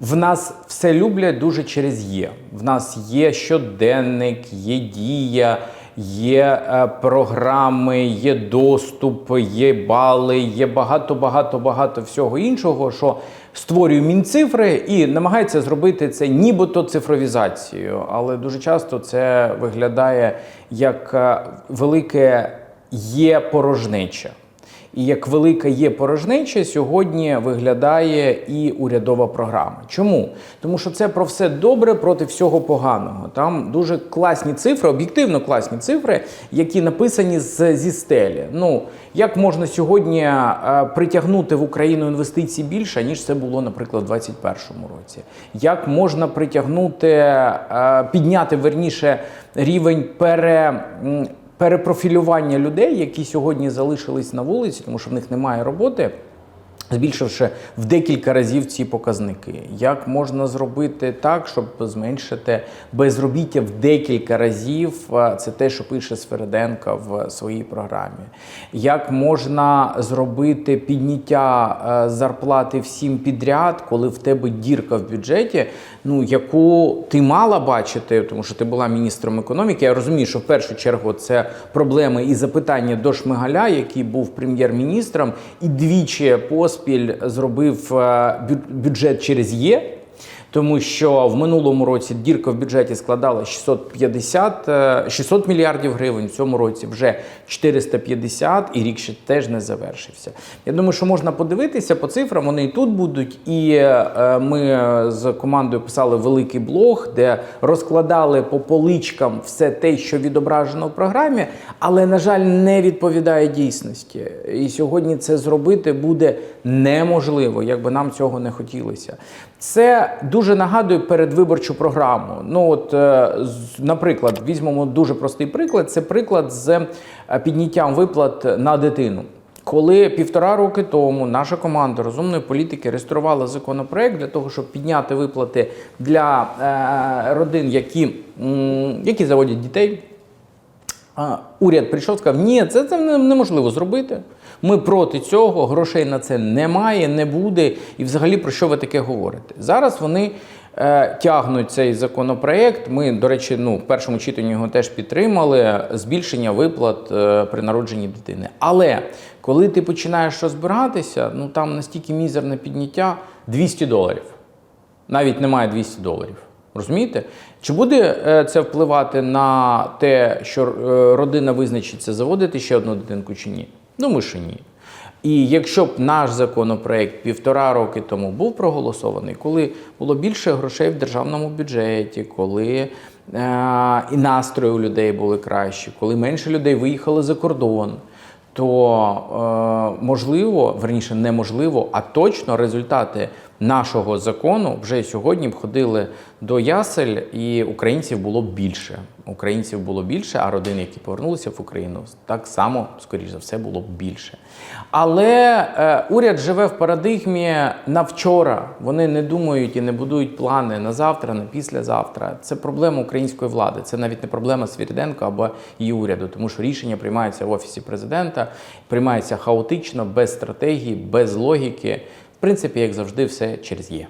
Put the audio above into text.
В нас все люблять дуже через є. В нас є щоденник, є дія, є е, програми, є доступ, є бали, є багато, багато, багато всього іншого, що створює мінцифри і намагається зробити це нібито цифровізацією. Але дуже часто це виглядає як е, велике є порожнеча. І як велика є порожнеча, сьогодні виглядає і урядова програма. Чому? Тому що це про все добре проти всього поганого. Там дуже класні цифри, об'єктивно класні цифри, які написані з, зі стелі. Ну як можна сьогодні е, притягнути в Україну інвестицій більше, ніж це було, наприклад, у 2021 році? Як можна притягнути, е, підняти верніше рівень пере. Перепрофілювання людей, які сьогодні залишились на вулиці, тому що в них немає роботи. Збільшивши в декілька разів ці показники, як можна зробити так, щоб зменшити безробіття в декілька разів? Це те, що пише Свериденка в своїй програмі. Як можна зробити підняття е, зарплати всім підряд, коли в тебе дірка в бюджеті, ну яку ти мала бачити, тому що ти була міністром економіки. Я розумію, що в першу чергу це проблеми і запитання до Шмигаля, який був прем'єр-міністром, і двічі поспіль зробив е, бю- бюджет через є. Тому що в минулому році дірка в бюджеті складала 650, е, 600 мільярдів гривень. В цьому році вже 450, і рік ще теж не завершився. Я думаю, що можна подивитися по цифрам. Вони і тут будуть. І е, ми з командою писали великий блог, де розкладали по поличкам все те, що відображено в програмі, але на жаль, не відповідає дійсності. І сьогодні це зробити буде неможливо, якби нам цього не хотілося. Це дуже нагадує передвиборчу програму. Ну от, е, наприклад, візьмемо дуже простий приклад. Це приклад з е, підняттям виплат на дитину. Коли півтора роки тому наша команда розумної політики реєструвала законопроект для того, щоб підняти виплати для е, родин, які, які заводять дітей. А, уряд прийшов сказав, ні, це, це неможливо зробити. Ми проти цього, грошей на це немає, не буде. І взагалі про що ви таке говорите? Зараз вони е, тягнуть цей законопроект. Ми, до речі, ну, в першому читанні його теж підтримали збільшення виплат е, при народженні дитини. Але коли ти починаєш розбиратися, ну там настільки мізерне підняття 200 доларів навіть немає 200 доларів. Розумієте? Чи буде е, це впливати на те, що е, родина визначиться заводити ще одну дитинку чи ні? Думаю, що ні. І якщо б наш законопроект півтора роки тому був проголосований, коли було більше грошей в державному бюджеті, коли е, і настрої у людей були кращі, коли менше людей виїхали за кордон, то е, можливо, верніше неможливо, а точно результати нашого закону вже сьогодні б ходили до ясель, і українців було б більше. Українців було більше, а родин, які повернулися в Україну, так само, скоріш за все, було б більше. Але е, уряд живе в парадигмі на вчора. Вони не думають і не будують плани на завтра, на післязавтра. Це проблема української влади. Це навіть не проблема Свіріденко або її уряду, тому що рішення приймаються в офісі президента, приймаються хаотично, без стратегії, без логіки. Принципі, як завжди, все через є.